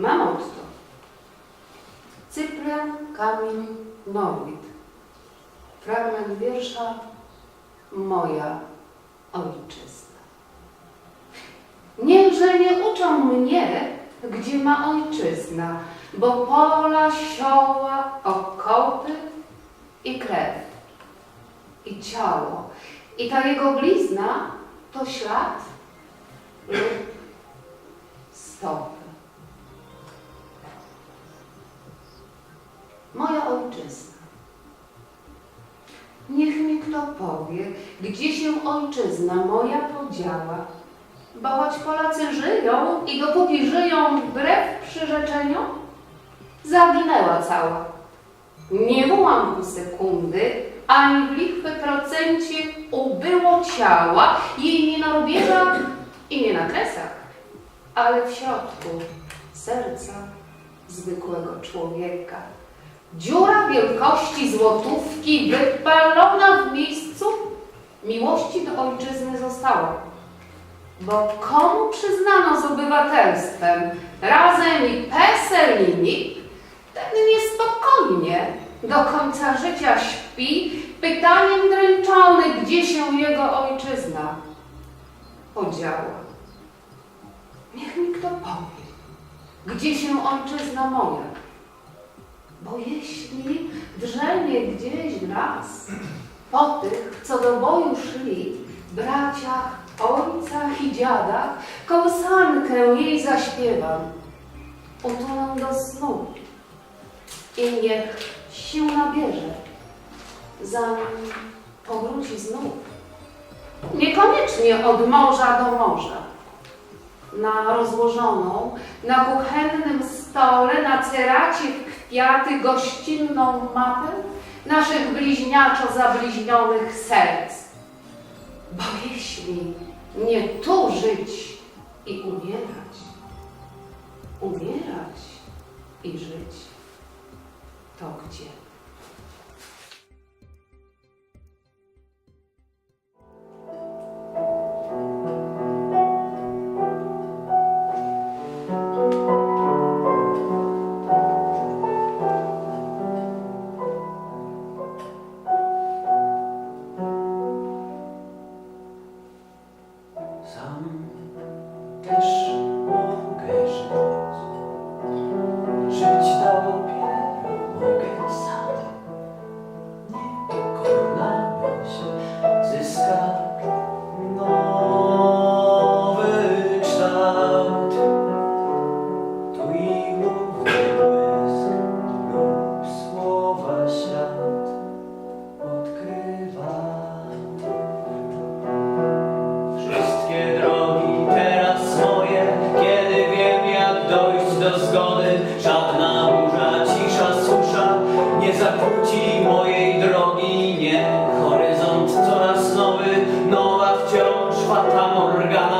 Mamotto. Cyprian Kamil Norwid. Fragment wiersza Moja ojczyzna. Niechże nie uczą mnie, gdzie ma ojczyzna, bo pola, sioła, okopy i krew, i ciało, i ta jego blizna to ślad lub powie, gdzie się ojczyzna moja podziała, bo choć Polacy żyją i dopóki żyją wbrew przyrzeczeniom, zaginęła cała. Nie w sekundy, ani w lichwy procencie ubyło ciała, jej nie na rubieżach i nie na kresach, ale w środku serca zwykłego człowieka. Dziura wielkości złotówki wypalona w miejscu miłości do ojczyzny została. Bo komu przyznano z obywatelstwem razem i PESEL ten niespokojnie do końca życia śpi, pytaniem dręczony, gdzie się jego ojczyzna podziała. Niech mi kto powie, gdzie się ojczyzna moja, bo jeśli drzemie gdzieś las, po tych, co do boju szli, braciach, ojcach i dziadach, kołysankę jej zaśpiewam, utulę do snu i niech sił nabierze, zanim powróci znów. Niekoniecznie od morza do morza, na rozłożoną na kuchennym stole, na ceracie w kwiaty gościnną mapę naszych bliźniaczo zabliźnionych serc. Bo jeśli nie tu żyć i umierać, umierać i żyć, to gdzie? Svatamo Rgana